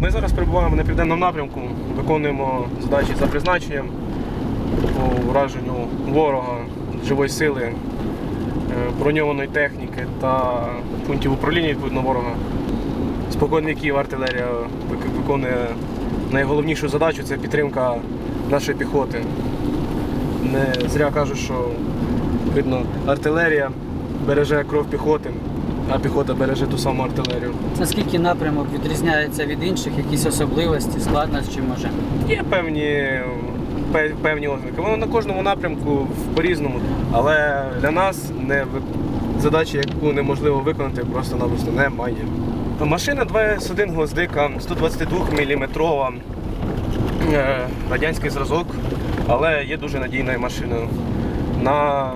Ми зараз перебуваємо на південному напрямку, виконуємо задачі за призначенням по ураженню ворога, живої сили, е, броньованої техніки та пунктів управління відповідно ворога. Спокійний Київ артилерія виконує найголовнішу задачу це підтримка нашої піхоти. Не зря кажуть, що видно, артилерія береже кров піхоти, а піхота береже ту саму артилерію. Наскільки напрямок відрізняється від інших, якісь особливості, складності може? Є певні, певні ознаки. Воно на кожному напрямку по-різному. Але для нас не задачі, яку неможливо виконати, просто-напросто немає. Машина 2С1 гвоздика, 122 мм радянський зразок, але є дуже надійною машиною. На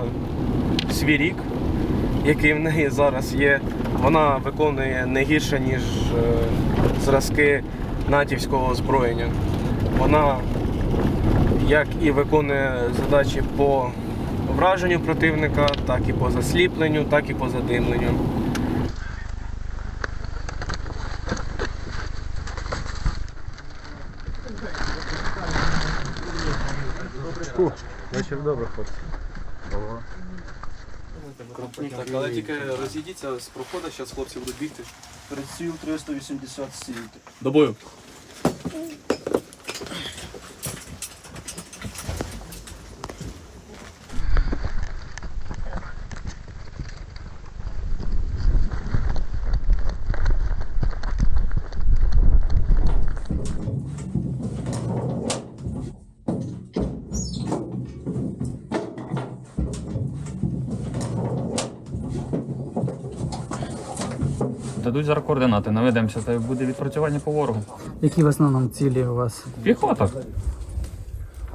свій рік, який в неї зараз є, вона виконує не гірше, ніж е, зразки натівського озброєння. Вона як і виконує задачі по враженню противника, так і по засліпленню, так і по задимленню. Вечір добре, хлопці. Так, але тільки розійдіться з проходу, зараз хлопці будуть бігти. Приціл 387. До бою. Дадуть зараз координати, наведемося, та буде відпрацювання по ворогу. Які в основному цілі у вас? Піхота.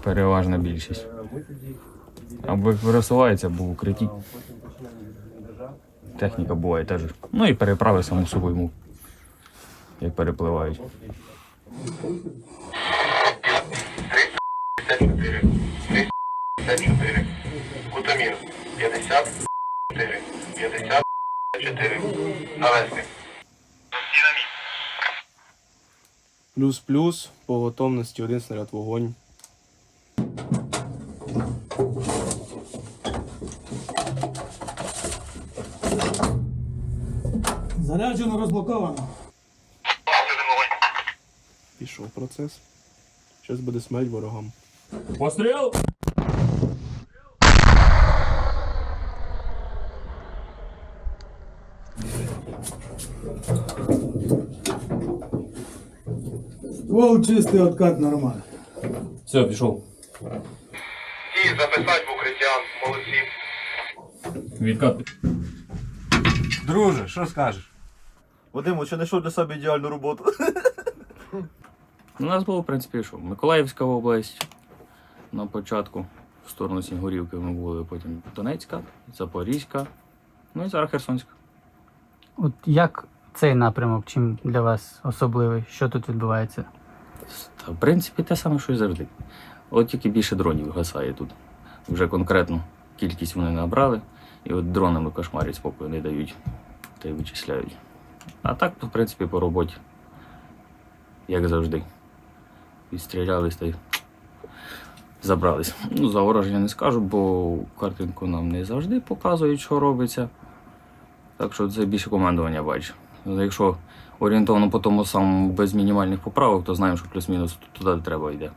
Переважна більшість. Або як вирисувається, або в укритті. Техніка буває теж. Ну і переправи саму собою, як перепливають. 54, 354, Кутамір 54, 54, навести. Плюс-плюс, по готовності один снаряд вогонь. Заряджено, розблоковано. Пішов процес. Зараз буде смерть ворогам. Постріл! Ствол чистий, откат нормальний. Все, пішов. І записати в укриття, молодці. Відкат. Друже, що скажеш? Вадим, чи знайшов для себе ідеальну роботу? У нас було, в принципі, що Миколаївська область на початку, в сторону Сінгурівки ми були, потім Донецька, Запорізька, ну і зараз Херсонська. От як цей напрямок, чим для вас особливий? Що тут відбувається? Та, в принципі, те саме, що і завжди. От тільки більше дронів гасає тут. Вже конкретну кількість вони набрали, і от дронами кошмарять спокою не дають та й вичисляють. А так, в принципі, по роботі, як завжди. Відстрілялись та й забрались. Ну, за ворожі не скажу, бо картинку нам не завжди показують, що робиться. Так що це більше командування бач. Якщо орієнтовано по тому самому без мінімальних поправок, то знаємо, що плюс-мінус туди треба йде.